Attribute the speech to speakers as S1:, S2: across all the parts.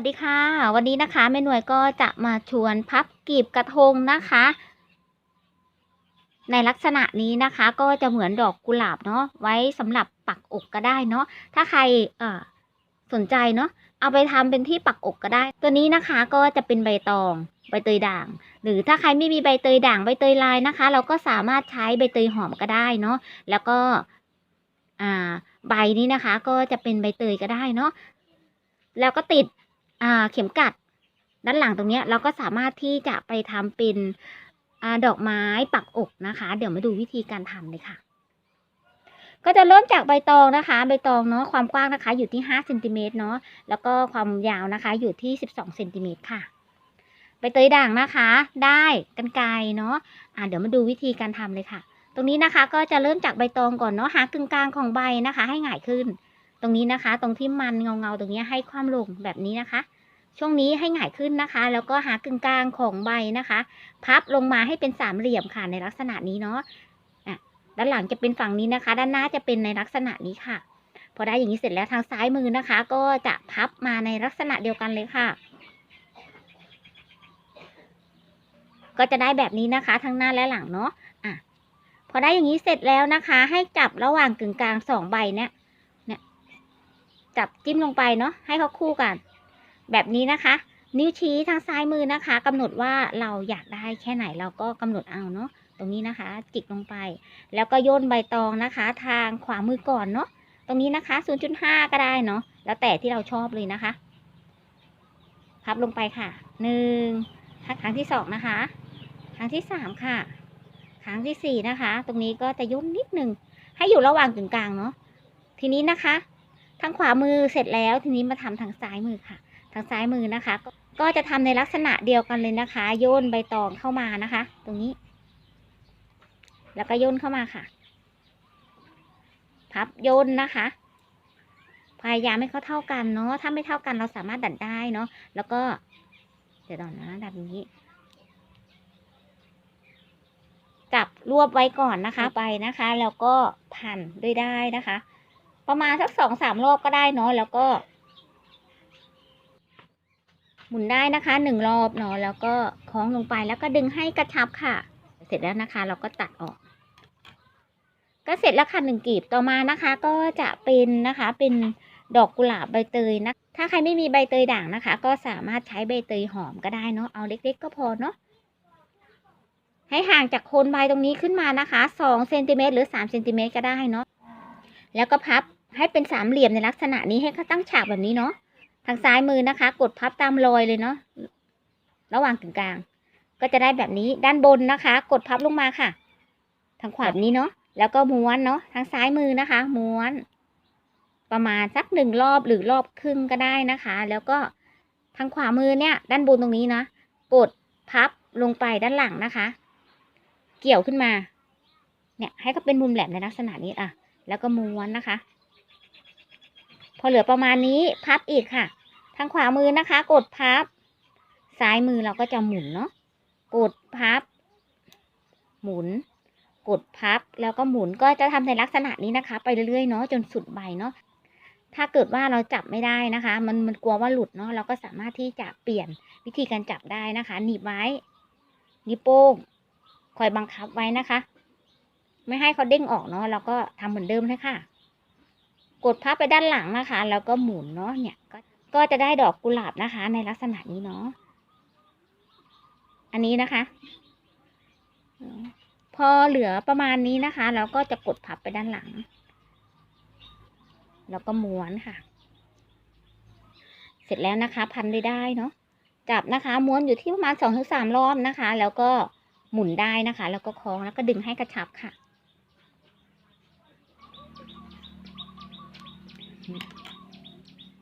S1: วัสดีค่ะ วันนี้นะคะแม่หน่วยก็จะมาชวนพับกีบกระทงนะคะ ในลักษณะนี้นะคะก็จะเหมือนดอกกุหลาบเนาะไว้สำหรับปักอกก็ได้เนาะถ้าใครเอ่อสนใจเนาะเอาไปทำเป็นที่ปักอกก็ได้ ตัวนี้นะคะก็จะเป็นใบตองใบเตยด่าง หรือถ้าใครไม่มีใบเตยด่างใบเตยลายนะคะ เราก็สามารถใช้ใบเตยหอมก็ได้เนาะแล้วก็อ่าใบนี้นะคะ ก็จะเป็นใบเตยก็ได้เนาะแล้วก็ติด เข็มกัด ด้านหลังตรงนี้เราก็สามารถที่จะไปทำเป็นอดอกไม้ปักอกนะคะ เดี๋ยวมาดูวิธีการทำเลยค่ะ ก็จะเริ่มจากใบตองนะคะ ใบตองเนาะความกว้างนะคะ อยู่ที่5เซนติเมตรเนาะแล้วก็ความยาวนะคะ อยู่ที่ 12เซนติเมตรค่ะใบเตยด่างนะคะ ได้กันไกรเนาะอ่าเดี๋ยวมาดูวิธีการทำเลยค่ะ ตรงนี้นะคะก็จะเริ่มจากใบตองก่อนเนาะหากึ่งกลางของใบนะคะ ให้หงายขึ้น ตรงนี้นะคะ ตรงที่มันเงาเงาๆตรงนี้ให้ความลงแบบนี้นะคะ ช่วงนี้ให้หงายขึ้นนะคะ แล้วก็หากึ่งกลางของใบนะคะ พับลงมาให้เป็นสามเหลี่ยมค่ะในลักษณะนี้เนาะอะด้านหลังจะเป็นฝั่งนี้นะคะ ด้านหน้าจะเป็นในลักษณะนี้ค่ะ พอได้อย่างนี้เสร็จแล้วทางซ้ายมือนะคะ ก็จะพับมาในลักษณะเดียวกันเลยค่ะ ก็จะได้แบบนี้นะคะ ทั้งหน้าและหลังเนาะอะพอได้อย่างนี้เสร็จแล้วนะคะ ให้จับระหว่างกึ่งกลางสองใบเนี่ย จับจิ้มลงไปเนาะให้เขาคู่กัน แบบนี้นะคะ นิ้วชี้ทางซ้ายมือนะคะกำหนดว่าเราอยากได้แค่ไหนเราก็กำหนดเอาเนาะตรงนี้นะคะ จิกลงไป แล้วก็โยนใบตองนะคะ ทางขวามือก่อนเนาะตรงนี้นะคะ 0.5 ก็ได้เนาะแล้วแต่ที่เราชอบเลยนะคะ พับลงไปค่ะหนึ่งครั้งที่สองนะคะครั้งที่สามค่ะครั้งที่สี่นะคะ ตรงนี้ก็จะย่นนิดหนึ่งให้อยู่ระหว่างกึ่งกลางเนาะทีนี้นะคะ ทางขวามือเสร็จแล้วทีนี้มาทำทางซ้ายมือค่ะ ทางซ้ายมือนะคะ ก็ก็จะทำในลักษณะเดียวกันเลยนะคะ โยนใบตองเข้ามานะคะ ตรงนี้ แล้วก็โยนเข้ามาค่ะ พับโยนนะคะ พยายามให้เขาเท่ากันเนาะถ้าไม่เท่ากันเราสามารถดัดได้เนาะแล้วก็ เดี๋ยวก่อนนะดัดนี้จับรวบไว้ก่อนนะคะไปนะคะ แล้วก็พันด้วยได้นะคะ ประมาณสักสองสามรอบก็ได้เนาะแล้วก็ หมุนได้นะคะหนึ่งรอบเนาะแล้วก็คล้องลงไปแล้วก็ดึงให้กระชับค่ะ เสร็จแล้วนะคะ เราก็ตัดออก ก็เสร็จแล้วค่ะหนึ่งกีบต่อมานะคะ ก็จะเป็นนะคะเป็นดอกกุหลาบใบเตยนะ ถ้าใครไม่มีใบเตยด่างนะคะ ก็สามารถใช้ใบเตยหอมก็ได้เนาะเอาเล็ก ๆ ก็พอเนาะให้ห่างจากโคนใบตรงนี้ขึ้นมานะคะสองเซนติเมตรหรือสามเซนติเมตรก็ได้เนาะ แล้วก็พับ ให้เป็นสามเหลี่ยมในลักษณะนี้ให้เขาตั้งฉากแบบนี้เนาะทางซ้ายมือนะคะ กดพับตามรอยเลยเนาะระหว่างกึ่งกลาง ก็จะได้แบบนี้ด้านบนนะคะ กดพับลงมาค่ะ ทางขวาแบบนี้เนาะแล้วก็ม้วนเนาะทางซ้ายมือนะคะ ม้วน ประมาณสักหนึ่งรอบหรือรอบครึ่งก็ได้นะคะ แล้วก็ทางขวามือเนี่ย ด้านบนตรงนี้นะกดพับลงไปด้านหลังนะคะ เกี่ยวขึ้นมา เนี่ยให้ก็เป็นมุมแหลมในลักษณะนี้อะ แล้วก็ม้วนนะคะ พอเหลือประมาณนี้พับอีกค่ะ ทางขวามือนะคะ กดพับ ซ้ายมือเราก็จะหมุนเนาะกดพับ หมุน กดพับแล้วก็หมุนก็จะทำในลักษณะนี้นะคะ ไปเรื่อยๆเนาะจนสุดใบเนาะถ้าเกิดว่าเราจับไม่ได้นะคะ มันมันกลัวว่าหลุดเนาะเราก็สามารถที่จะเปลี่ยนวิธีการจับได้นะคะหนีบไว้นิ้วโป้งคอยบังคับไว้นะคะ ไม่ให้เขาเด้งออกเนาะเราก็ทำเหมือนเดิมเลยค่ะ กดพับไปด้านหลังนะคะ แล้วก็หมุนเนาะเนี่ยก็ก็จะได้ดอกกุหลาบนะคะ ในลักษณะนี้เนาะอันนี้นะคะ พอเหลือประมาณนี้นะคะ เราก็จะกดพับไปด้านหลัง แล้วก็ม้วนค่ะ เสร็จแล้วนะคะ พันได้ได้เนาะจับนะคะ ม้วนอยู่ที่ประมาณสองถึงสามรอบนะคะ แล้วก็หมุนได้นะคะ แล้วก็คล้องแล้วก็ดึงให้กระชับค่ะ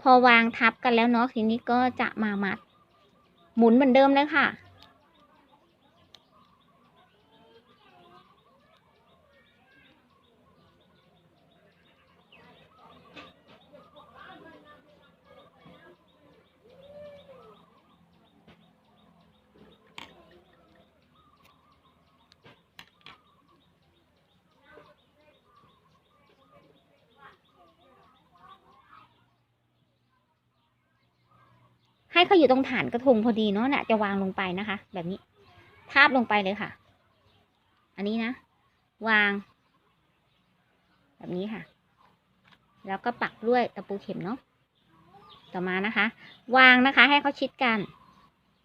S1: พอวางทับกันแล้วเนาะทีนี้ก็จะมามัด หมุนเหมือนเดิมเลยค่ะ ให้เขาอยู่ตรงฐานกระทงพอดีเนาะน่ะจะวางลงไปนะคะ แบบนี้ ทาบลงไปเลยค่ะ อันนี้นะ วาง แบบนี้ค่ะ แล้วก็ปักด้วยตะปูเข็มเนาะต่อมานะคะ วางนะคะ ให้เขาชิดกัน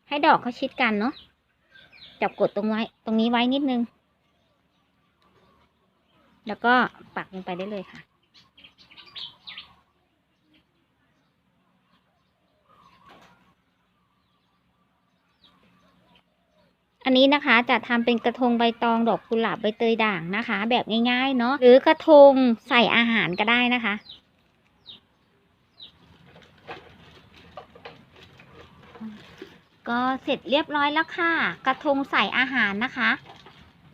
S1: ให้ดอกเขาชิดกันเนาะจับกดตรงไว้ ตรงนี้ไว้นิดนึง แล้วก็ปักลงไปได้เลยค่ะ อันนี้นะคะจะทำเป็นกระทงใบตองดอกกุหลาบใบเตยด่างนะคะ แบบง่ายๆเนาะหรือกระทงใส่อาหารก็ได้นะคะ ก็เสร็จเรียบร้อยแล้วค่ะ กระทงใส่อาหารนะคะ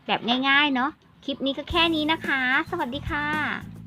S1: แบบง่ายๆเนาะคลิปนี้ก็แค่นี้นะคะ สวัสดีค่ะ